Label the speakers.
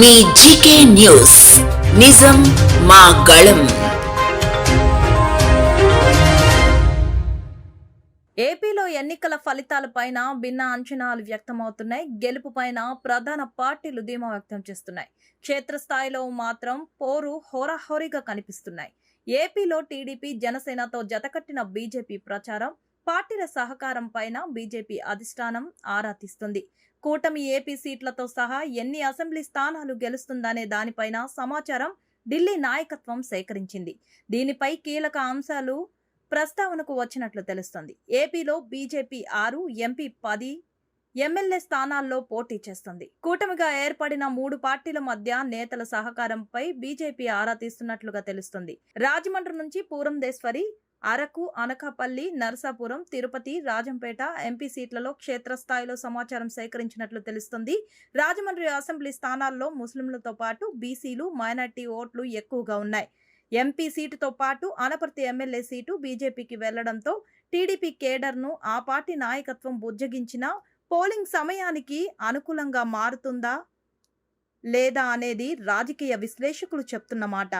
Speaker 1: మీ GK news. నిజం మా గళం.
Speaker 2: ఏపీలో ఎన్నికల ఫలితాలపైన భిన్న అంచనాలు వ్యక్తమవుతున్నాయి. గెలుపుపైన ప్రధాన పార్టీలు ధీమా వ్యక్తం చేస్తున్నాయి. క్షేత్రస్థాయిలో మాత్రం పోరు హోరాహోరీగా కనిపిస్తున్నాయి. ఏపీలో టీడీపీ జనసేనతో జతకట్టిన బీజేపీ ప్రచారం పార్టీల సహకారం పైన బీజేపీ అధిష్టానం ఆరా తీస్తుంది. కూటమి ఏపీ సీట్లతో సహా ఎన్ని అసెంబ్లీ స్థానాలు గెలుస్తుందనే దానిపైన సమాచారం ఢిల్లీ నాయకత్వం సేకరించింది. దీనిపై కీలక అంశాలు ప్రస్తావనకు వచ్చినట్లు తెలుస్తోంది. ఏపీలో బీజేపీ ఆరు ఎంపీ పది ఎమ్మెల్యే స్థానాల్లో పోటీ చేస్తుంది. కూటమిగా ఏర్పడిన మూడు పార్టీల మధ్య నేతల సహకారంపై బీజేపీ ఆరా తీస్తున్నట్లుగా తెలుస్తుంది. రాజమండ్రి నుంచి పూరందేశ్వరి అరకు అనకాపల్లి నరసాపురం తిరుపతి రాజంపేట ఎంపీ సీట్లలో క్షేత్రస్థాయిలో సమాచారం సేకరించినట్లు తెలుస్తుంది. రాజమండ్రి అసెంబ్లీ స్థానాల్లో ముస్లింలతో పాటు బీసీలు మైనార్టీ ఓట్లు ఎక్కువగా ఉన్నాయి. ఎంపీ సీటుతో పాటు అనపర్తి ఎమ్మెల్యే సీటు బీజేపీకి వెళ్ళడంతో టీడీపీ కేడర్ను ఆ పార్టీ నాయకత్వం బుజ్జగించిన పోలింగ్ సమయానికి అనుకూలంగా మారుతుందా లేదా అనేది రాజకీయ విశ్లేషకులు చెప్తున్నమాట